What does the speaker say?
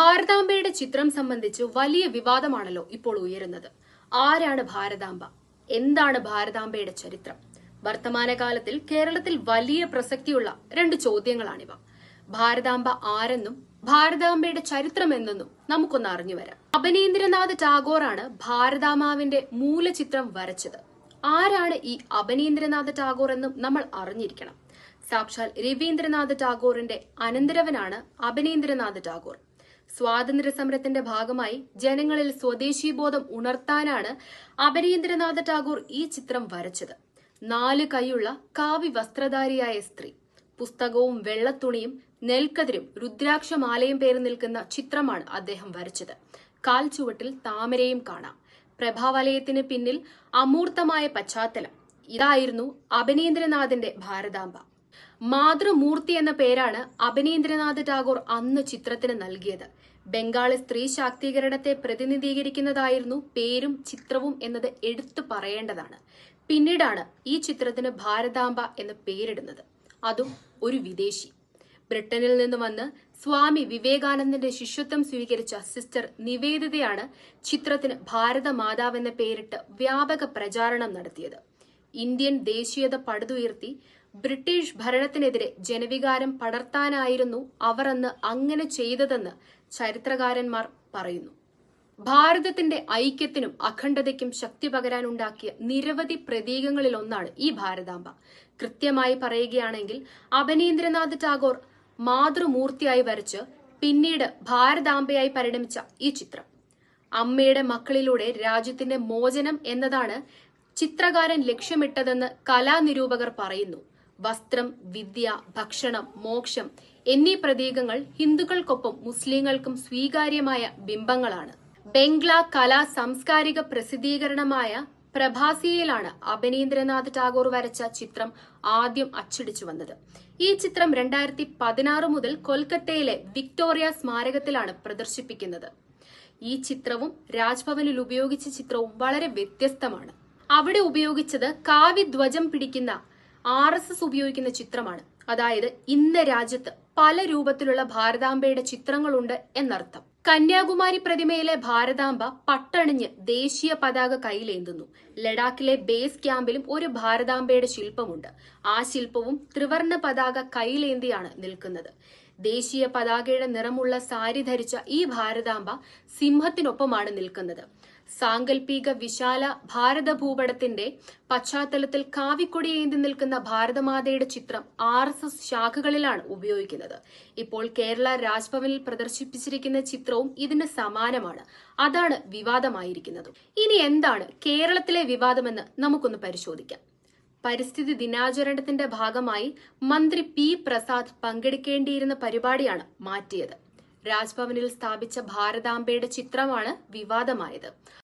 ഭാരതാംബയുടെ ചിത്രം സംബന്ധിച്ച് വലിയ വിവാദമാണല്ലോ ഇപ്പോൾ ഉയരുന്നത്. ആരാണ് ഭാരതാംബ? എന്താണ് ഭാരതാംബയുടെ ചരിത്രം? വർത്തമാനകാലത്തിൽ കേരളത്തിൽ വലിയ പ്രസക്തിയുള്ള രണ്ട് ചോദ്യങ്ങളാണിവ. ഭാരതാംബ ആരെന്നും ഭാരതാംബയുടെ ചരിത്രം എന്തെന്നും നമുക്കൊന്ന് അറിഞ്ഞു വരാം. അപനീന്ദ്രനാഥ് ടാഗോറാണ് ഭാരതാമാവിന്റെ മൂലചിത്രം വരച്ചത്. ആരാണ് ഈ അപനീന്ദ്രനാഥ് ടാഗോർ എന്നും നമ്മൾ അറിഞ്ഞിരിക്കണം. സാക്ഷാൽ രവീന്ദ്രനാഥ് ടാഗോറിന്റെ അനന്തരവനാണ് അപനീന്ദ്രനാഥ് ടാഗോർ. സ്വാതന്ത്ര്യ സമരത്തിന്റെ ഭാഗമായി ജനങ്ങളിൽ സ്വദേശി ബോധം ഉണർത്താനാണ് അപരീന്ദ്രനാഥ ടാഗോർ ഈ ചിത്രം വരച്ചത്. നാല് കൈയുള്ള കാവി വസ്ത്രധാരിയായ സ്ത്രീ പുസ്തകവും വെള്ളത്തുണിയും നെൽക്കതിരും രുദ്രാക്ഷമാലയും പേര് നിൽക്കുന്ന ചിത്രമാണ് അദ്ദേഹം വരച്ചത്. കാൽ ചുവട്ടിൽ താമരയും കാണാം. പ്രഭാവലയത്തിന് പിന്നിൽ അമൂർത്തമായ പശ്ചാത്തലം. ഇതായിരുന്നു അപനീന്ദ്രനാഥിന്റെ ഭാരതാംബ. മാതൃമൂർത്തി എന്ന പേരാണ് അഭിനേന്ദ്രനാഥ് ടാഗോർ അന്ന് ചിത്രത്തിന് നൽകിയത്. ബംഗാളി സ്ത്രീ ശാക്തീകരണത്തെ പ്രതിനിധീകരിക്കുന്നതായിരുന്നു പേരും ചിത്രവും എന്നത് എടുത്തു പറയേണ്ടതാണ്. പിന്നീടാണ് ഈ ചിത്രത്തിന് ഭാരതാംബ എന്ന് പേരിടുന്നത്. അതും ഒരു വിദേശി. ബ്രിട്ടനിൽ നിന്ന് വന്ന് സ്വാമി വിവേകാനന്ദന്റെ ശിഷ്യത്വം സ്വീകരിച്ച സിസ്റ്റർ നിവേദിതയാണ് ചിത്രത്തിന് ഭാരത മാതാവ് എന്ന പേരിട്ട് വ്യാപക പ്രചാരണം നടത്തിയത്. ഇന്ത്യൻ ദേശീയത പടുതുയർത്തി ബ്രിട്ടീഷ് ഭരണത്തിനെതിരെ ജനവികാരം പടർത്താനായിരുന്നു അവർ അന്ന് അങ്ങനെ ചെയ്തതെന്ന് ചരിത്രകാരന്മാർ പറയുന്നു. ഭാരതത്തിന്റെ ഐക്യത്തിനും അഖണ്ഡതയ്ക്കും ശക്തി പകരാനുണ്ടാക്കിയ നിരവധി പ്രതീകങ്ങളിലൊന്നാണ് ഈ ഭാരതാംബ. കൃത്യമായി പറയുകയാണെങ്കിൽ അപനീന്ദ്രനാഥ് ടാഗോർ മാതൃമൂർത്തിയായി വരച്ച് പിന്നീട് ഭാരതാംബയായി പരിണമിച്ച ഈ ചിത്രം. അമ്മയുടെ മക്കളിലൂടെ രാജ്യത്തിന്റെ മോചനം എന്നതാണ് ചിത്രകാരൻ ലക്ഷ്യമിട്ടതെന്ന് കലാനിരൂപകർ പറയുന്നു. വസ്ത്രം വിദ്യ ഭക്ഷണം മോക്ഷം എന്നീ പ്രതീകങ്ങൾ ഹിന്ദുക്കൾക്കൊപ്പം മുസ്ലിങ്ങൾക്കും സ്വീകാര്യമായ ബിംബങ്ങളാണ്. ബംഗ്ല കലാ സാംസ്കാരിക പ്രസിദ്ധീകരണമായ പ്രഭാസിയയിലാണ് അഭിനീന്ദ്രനാഥ് ടാഗോർ വരച്ച ചിത്രം ആദ്യം അച്ചടിച്ചു വന്നത്. ഈ ചിത്രം രണ്ടായിരത്തി പതിനാറ് മുതൽ കൊൽക്കത്തയിലെ വിക്ടോറിയ സ്മാരകത്തിലാണ് പ്രദർശിപ്പിക്കുന്നത്. ഈ ചിത്രവും രാജ്ഭവനിൽ ഉപയോഗിച്ച ചിത്രവും വളരെ വ്യത്യസ്തമാണ്. അവിടെ ഉപയോഗിച്ചത് കാവ്യധ്വജം പിടിക്കുന്ന ആർ എസ് എസ് ഉപയോഗിക്കുന്ന ചിത്രമാണ്. അതായത് ഇന്ന് രാജ്യത്ത് പല രൂപത്തിലുള്ള ഭാരതാംബയുടെ ചിത്രങ്ങളുണ്ട് എന്നർത്ഥം. കന്യാകുമാരി പ്രതിമയിലെ ഭാരതാംബ പട്ടണിഞ്ഞ് ദേശീയ പതാക കയ്യിലേന്തുന്നു. ലഡാക്കിലെ ബേസ് ക്യാമ്പിലും ഒരു ഭാരതാംബയുടെ ശില്പമുണ്ട്. ആ ശില്പവും ത്രിവർണ പതാക കയ്യിലേന്തിയാണ് നിൽക്കുന്നത്. ദേശീയ പതാകയുടെ നിറമുള്ള സാരി ധരിച്ച ഈ ഭാരതാംബ സിംഹത്തിനൊപ്പമാണ് നിൽക്കുന്നത്. സാങ്കല്പിക വിശാല ഭാരത ഭൂപടത്തിന്റെ പശ്ചാത്തലത്തിൽ കാവിക്കൊടി ഏന്തി നിൽക്കുന്ന ഭാരതമാതയുടെ ചിത്രം ആർ എസ് എസ് ശാഖകളിലാണ് ഉപയോഗിക്കുന്നത്. ഇപ്പോൾ കേരള രാജ്ഭവനിൽ പ്രദർശിപ്പിച്ചിരിക്കുന്ന ചിത്രവും ഇതിന് സമാനമാണ്. അതാണ് വിവാദമായിരിക്കുന്നത്. ഇനി എന്താണ് കേരളത്തിലെ വിവാദമെന്ന് നമുക്കൊന്ന് പരിശോധിക്കാം. പരിസ്ഥിതി ദിനാചരണത്തിന്റെ ഭാഗമായി മന്ത്രി പി. പ്രസാദ് പങ്കെടുക്കേണ്ടിയിരുന്ന പരിപാടിയാണ് മാറ്റിയത്. രാജ്ഭവനിൽ സ്ഥാപിച്ച ഭാരതാംബയുടെ ചിത്രമാണ് വിവാദമായത്.